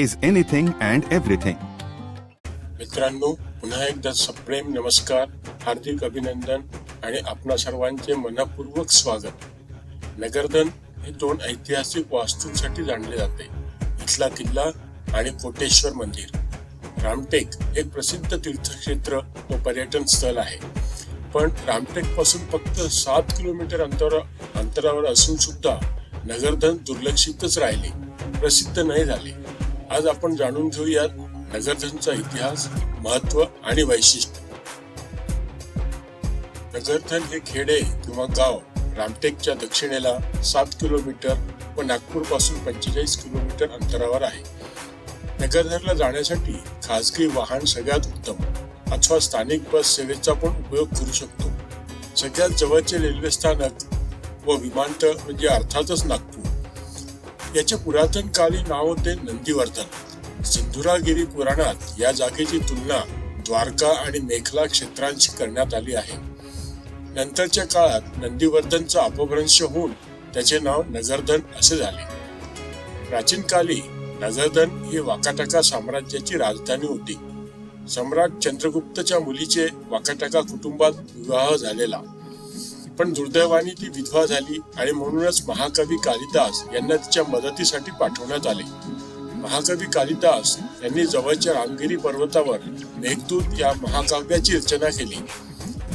Is anything and everything मित्रांनो पुन्हा एकदा सप्रेम नमस्कार हार्दिक अभिनंदन आणि आपणा सर्वांचे मनपूर्वक स्वागत. नगरधन हे दोन ऐतिहासिक वास्तूंसाठी जाणले जाते. इथला किल्ला आणि कोटेश्वर मंदिर. रामटेक एक प्रसिद्ध तीर्थक्षेत्र व पर्यटन स्थळ आहे. पण रामटेकपासून फक्त सात किलोमीटर अंतर अंतरावर असून सुद्धा नगरधन दुर्लक्षितच राहिले. प्रसिद्ध नाही झाले. आज आपण जाणून घेऊयात नगरधनचा इतिहास महत्त्व आणि वैशिष्ट्य. नगरधन हे खेडे किंवा गाव रामटेकच्या दक्षिणेला सात किलोमीटर व नागपूरपासून पंचेचाळीस किलोमीटर अंतरावर आहे. नगरधनला जाण्यासाठी खासगी वाहन सगळ्यात उत्तम अथवा स्थानिक बस सेवेचा पण उपयोग करू शकतो. सगळ्यात जवळचे रेल्वे स्थानक व विमानतळ म्हणजे अर्थातच नागपूर. याचे पुरातन काली नाव होते नंदीवर्धन. सिंधुरागिरी पुराणात या जागेची तुलना द्वारका आणि मेखला क्षेत्रांशी करण्यात आली आहे. नंतरच्या काळात नंदीवर्धनचा अपभ्रंश होऊन त्याचे नाव नगरधन असे झाले. प्राचीन काली नगरधन ही वाकाटका साम्राज्याची राजधानी होती. सम्राट चंद्रगुप्तच्या मुलीचे वाकाटका कुटुंबात विवाह झालेला. पण दुर्दैवाने ती विधवा झाली आणि म्हणूनच महाकवी कालिदास यांना तिच्या मदतीसाठी पाठवण्यात आले. महाकवी कालिदास यांनी जवळच्या रामगिरी पर्वतावर मेघदूत या महाकाव्याची रचना केली.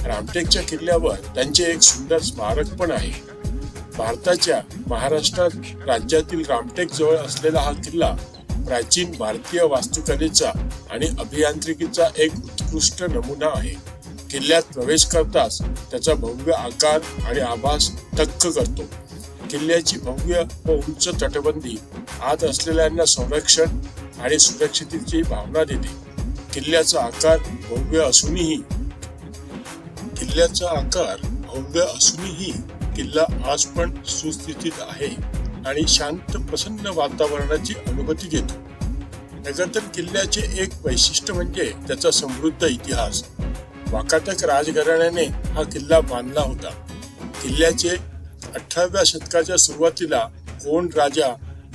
रामटेकच्या किल्ल्यावर त्यांचे एक सुंदर स्मारक पण आहे. भारताच्या महाराष्ट्रात राज्यातील रामटेक जवळ असलेला हा किल्ला प्राचीन भारतीय वास्तुकलेचा आणि अभियांत्रिकीचा एक उत्कृष्ट नमुना आहे. किल्ल्यात प्रवेश करताच त्याचा भव्य आकार आणि आभास थक्क करतो. किल्ल्याची भव्य व उंच तटबंदी आत असलेल्यांना संरक्षण आणि सुरक्षिततेची भावना देते. किल्ल्याचा आकार भव्य असूनही किल्ल्याचा आकार भव्य असूनही किल्ला आज पण सुस्थितीत आहे आणि शांत प्रसन्न वातावरणाची अनुभूती देतो नगरधन किल्ल्याचे एक वैशिष्ट्य म्हणजे त्याचा समृद्ध इतिहास. वाकाटक राजघराण्याने हा किल्ला बांधला होता. किल्ल्याचे अठराव्या शतकाच्या सुरुवातीला कोण राजा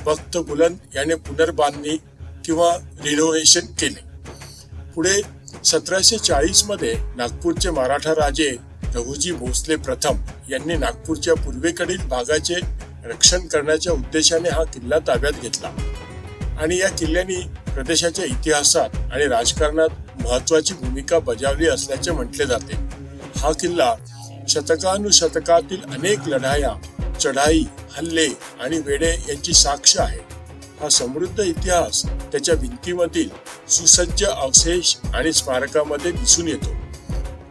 भक्त बुलंद याने पुनर्बांधणी किंवा रिनोव्हेशन केले. पुढे सतराशे चाळीसमध्ये नागपूरचे मराठा राजे रघुजी भोसले प्रथम यांनी नागपूरच्या पूर्वेकडील भागाचे रक्षण करण्याच्या उद्देशाने हा किल्ला ताब्यात घेतला. आणि या किल्ल्याने प्रदेशाच्या इतिहासात आणि राजकारणात महत्वाची भूमिका बजावली असल्याचे म्हटले जाते. हा किल्ला शतकानुशतकातील अनेक लढाया चढाई हल्ले आणि वेडे यांची साक्ष आहे. हा समृद्ध इतिहास त्याच्या भिंतीमधील सुसज्ज अवशेष आणि स्मारकामध्ये दिसून येतो.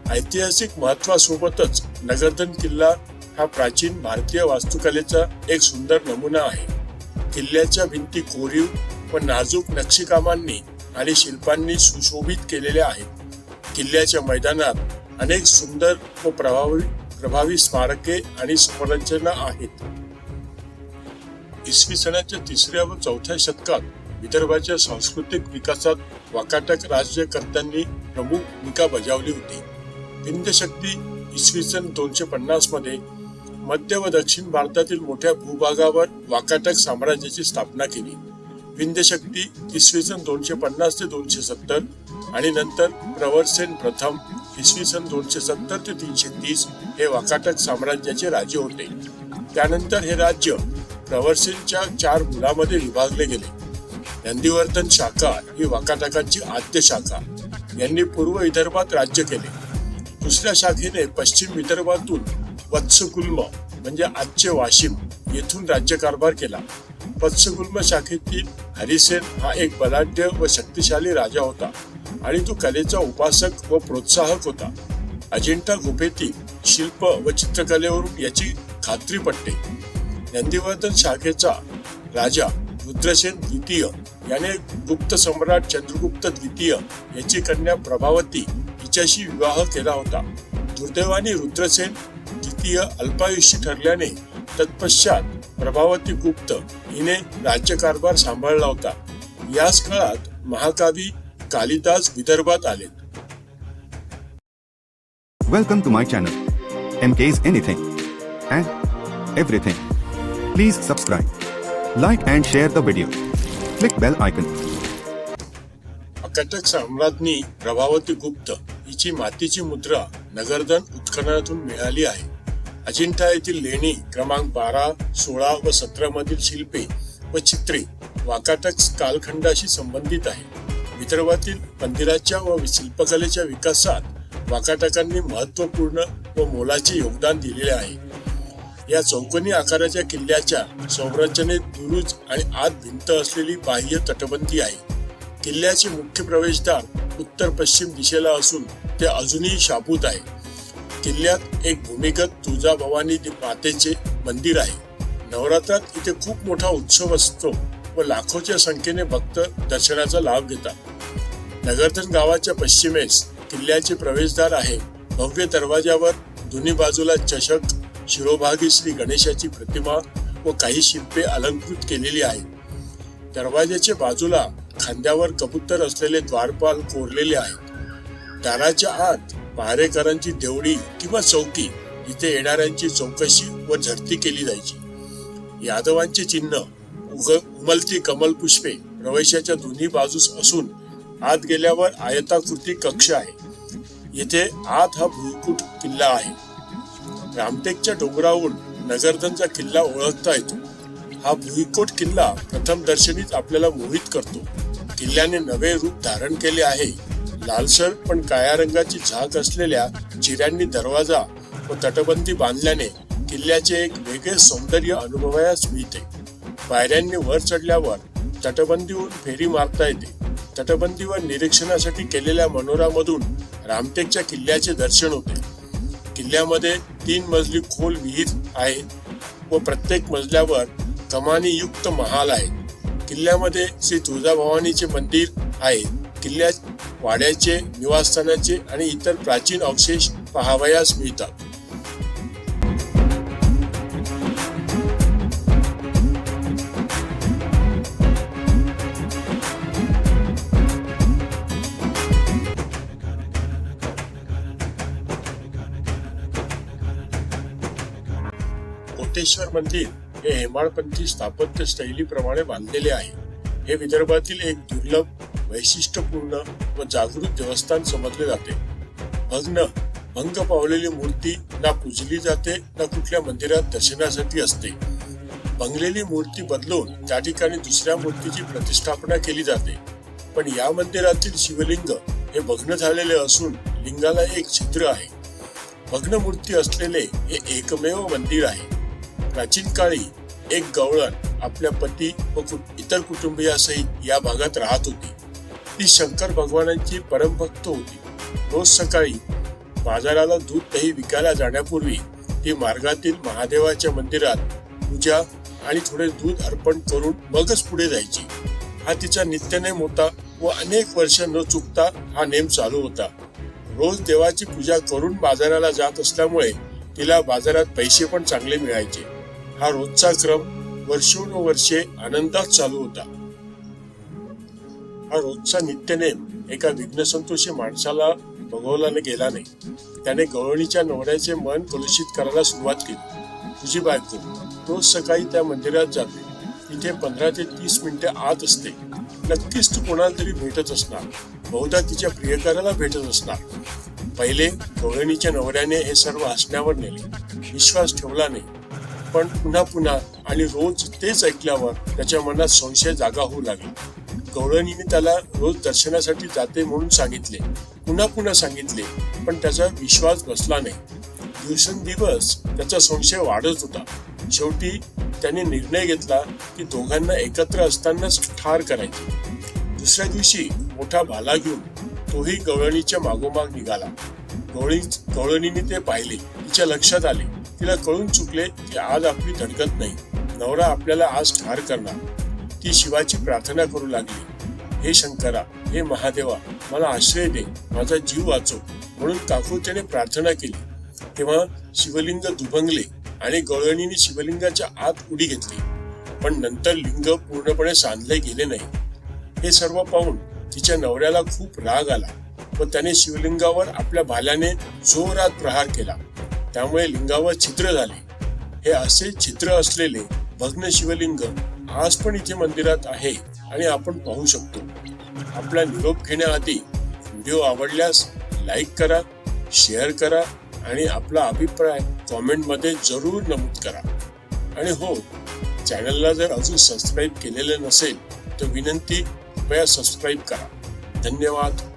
ऐतिहासिक महत्वासोबतच नगरधन किल्ला हा प्राचीन भारतीय वास्तुकलेचा एक सुंदर नमुना आहे. किल्ल्याच्या भिंती कोरीव व नाजूक नक्षीकामांनी आणि शिल्पांनी सुशोभित केलेल्या आहेत किल्ल्याच्या मैदानात अनेक सुंदर व प्रभावी प्रभावी स्मारके आणि संरचना आहेत. इसवी सणाच्या तिसऱ्या व चौथ्या शतकात विदर्भाच्या सांस्कृतिक विकासात वाकाटक राज्यकर्त्यांनी प्रमुख भूमिका बजावली होती. विंध्य इसवी सन दोनशे पन्नासमध्ये मध्य व दक्षिण भारतातील मोठ्या भूभागावर वाकाटक साम्राज्याची स्थापना केली. विंध्यशक्ती इसवी सन दोनशे पन्नास ते दोनशे सत्तर आणि नंतर प्रवरसेन प्रथम इसवी सन दोनशे सत्तर ते तीनशे तीस हे वाकाटक साम्राज्याचे राज्य होते. त्यानंतर हे राज्य प्रवरसेनच्या चार मुलामध्ये विभागले गेले. नंदीवर्धन शाखा ही वाकाटकांची आद्य शाखा. यांनी पूर्व विदर्भात राज्य केले. दुसऱ्या शाखेने पश्चिम विदर्भातून वत्सगुल्म म्हणजे आजचे वाशिम येथून राज्यकारभार केला. पत्सगुल्म शाखेतील हरिसेन हा एक बलाढ्य व शक्तिशाली राजा होता आणि तो कलेचा उपासक व प्रोत्साहक होता. अजिंठा गुफेतील शिल्प व चित्रकलेवरून याची खात्री पटते. नंदीवर्धन शाखेचा राजा रुद्रसेन द्वितीय याने गुप्त सम्राट चंद्रगुप्त द्वितीय याची कन्या प्रभावती हिच्याशी विवाह केला होता. दुर्दैवाने रुद्रसेन द्वितीय अल्पायुष्य ठरल्याने तत्पश्चात प्रभावती गुप्त हिने राज्यकारभार सांभाळला होता. याच काळात महाकावी कालिदास विदर्भात आले. Welcome to my channel M K is anything and everything please subscribe like and share the video click bell icon Cuttack साम्राज्ञी प्रभावती गुप्त हिची मातीची मुद्रा नगरधन उत्खननातून मिळाली आहे. अजिंठा येथील लेणी क्रमांक बारा सोळा व सतरा मधील शिल्पे व चित्रे वाकाटक कालखंडाशी संबंधित आहे विदर्भातील मंदिराच्या व शिल्पकलेच्या विकासात वाकाटकांनी महत्त्वपूर्ण व मोलाचे योगदान दिलेले आहे. या चौकोनी आकाराच्या किल्ल्याच्या संरचनेत दुरुज आणि आत भिंत असलेली बाह्य तटबंदी आहे. किल्ल्याचे मुख्य प्रवेशद्वार उत्तर पश्चिम दिशेला असून ते अजूनही शाबूत आहे. किल्ल्यात एक भूमिगत तुळजाभवानी मातेचे मंदिर आहे. नवरात्रात इथे खूप मोठा उत्सव असतो व लाखोच्या संख्येने भक्त दर्शनाचा लाभ घेतात. नगरधन गावाच्या पश्चिमेस किल्ल्याचे प्रवेशद्वार आहे. भव्य दरवाजावर दोन्ही बाजूला चषक शिरोभागी श्री गणेशाची प्रतिमा व काही शिल्पे अलंकृत केलेली आहेत दरवाजाच्या बाजूला खांद्यावर कबूतर असलेले द्वारपाल कोरलेले आहेत दाराच्या आत पहारेकरांची देवडी किंवा चौकी इथे येणाऱ्यांची चौकशी व झडती केली जायची. यादवांचे चिन्ह उग उमलती कमल पुष्पे प्रवेशाच्या दोन्ही बाजूस असून आत गेल्यावर आयताकृती कक्ष आहे. येथे आत हा भुईकूट किल्ला आहे. रामटेकच्या डोंगरावरून नगरधनचा किल्ला ओळखता येतो. हा भुईकोट किल्ला प्रथम दर्शनीच आपल्याला मोहित करतो. किल्ल्याने नवे रूप धारण केले आहे. लालसर पण काळ्या रंगाची झाक असलेल्या चिऱ्यांनी दरवाजा व तटबंदी बांधल्याने किल्ल्याचे एक वेगळे सौंदर्य अनुभवायास मिळते. पायऱ्यांनी वर चढल्यावर तटबंदीहून फेरी मारता येते. तटबंदीवर निरीक्षणासाठी केलेल्या मनोरामधून रामटेकच्या किल्ल्याचे दर्शन होते. किल्ल्यामध्ये तीन मजली खोल विहीर आहे व प्रत्येक मजल्यावर कमानीयुक्त महाल आहे. किल्ल्यामध्ये श्री तुळजाभवानीचे मंदिर आहे. किल्ल्यात वाड्याचे निवासस्थानाचे आणि इतर प्राचीन अवशेष पाहावयास मिळतात. कोटेश्वर मंदिर हे हेमाळपंथी स्थापत्य शैलीप्रमाणे बांधलेले आहे. हे विदर्भातील एक दुर्लभ वैशिष्ट्यपूर्ण व जागृत देवस्थान समजले जाते. भग्न भंग पावलेली मूर्ती ना पूजली जाते ना कुठल्या मंदिरात दर्शनासाठी असते. भंगलेली मूर्ती बदलून त्या ठिकाणी दुसऱ्या मूर्तीची प्रतिष्ठापना केली जाते. पण या मंदिरातील शिवलिंग हे भग्न झालेले असून लिंगाला एक छिद्र आहे. भग्न मूर्ती असलेले हे एकमेव मंदिर आहे. प्राचीन काळी एक गवळण आपल्या पती व इतर कुटुंबियासहित या भागात राहत होती. ती शंकर भगवानांची परमभक्त होती. रोज सकाळी बाजाराला दूध दही विकायला जाण्यापूर्वी ती मार्गातील महादेवाच्या मंदिरात पूजा आणि थोडे दूध अर्पण करून मगच पुढे जायची. हा तिचा नित्यनेम होता व अनेक वर्ष न चुकता हा नेम चालू होता. रोज देवाची पूजा करून बाजाराला जात असल्यामुळे तिला बाजारात पैसे पण चांगले मिळायचे. हा रोजचा क्रम वर्षोनुवर्षे आनंदात चालू होता. हा रोजचा नित्यनेम एका विघ्नसंतोषी माणसाला भगवलाने गेला नाही. त्याने गवळणीच्या नवऱ्याचे मन कलुषित करायला सुरुवात केली. तुझी बायको रोज सकाळी त्या मंदिरात जाते. तिथे पंधरा ते तीस मिनिटे आत असते. नक्कीच तू कोणाला तरी भेटत असणार. बहुधा तिच्या प्रियकराला भेटत असणार. पहिले गवळणीच्या नवऱ्याने हे सर्व हसण्यावर नेले. विश्वास ठेवला नाही. पण पुन्हा पुन्हा आणि रोज तेच ऐकल्यावर त्याच्या मनात संशय जागा होऊ लागला. गवळणीने त्याला रोज दर्शनासाठी जाते म्हणून सांगितले. पुन्हा पुन्हा सांगितले पण त्याचा विश्वास बसला नाही. दिवसेंदिवस त्याचा संशय वाढत होता. शेवटी त्याने निर्णय घेतला की दोघांना एकत्र असतानाच ठार करायचे. दुसऱ्या दिवशी मोठा भाला घेऊन तोही गवळणीच्या मागोमाग निघाला. गवळी गवळणीने ते पाहिले. तिच्या लक्षात आले. तिला कळून चुकले की आज आपली धडकत नाही. नवरा आपल्याला आज ठार करणार. ती शिवाची प्रार्थना करू लागली. हे शंकरा हे महादेवा मला आश्रय दे माझा जीव वाचव म्हणून काकुळतेने प्रार्थना केली. तेव्हा शिवलिंग दुभंगले आणि गवळणीने शिवलिंगाच्या आत उडी घेतली. पण नंतर लिंग पूर्णपणे सांधले गेले नाही. हे सर्व पाहून तिच्या नवऱ्याला खूप राग आला व त्याने शिवलिंगावर आपल्या भाल्याने जोरात प्रहार केला. त्यामुळे लिंगावर छिद्र झाले. हे असे छिद्र असलेले भग्न शिवलिंग आज पण इथे मंदिरात आहे आणि आपण पाहू शकतो. आपला निरोप घेण्याआधी व्हिडिओ आवडल्यास लाईक करा शेअर करा आणि आपला अभिप्राय कॉमेंटमध्ये जरूर नमूद करा. आणि हो चॅनलला जर अजून सबस्क्राईब केलेले नसेल तर विनंती कृपया सबस्क्राईब करा. धन्यवाद.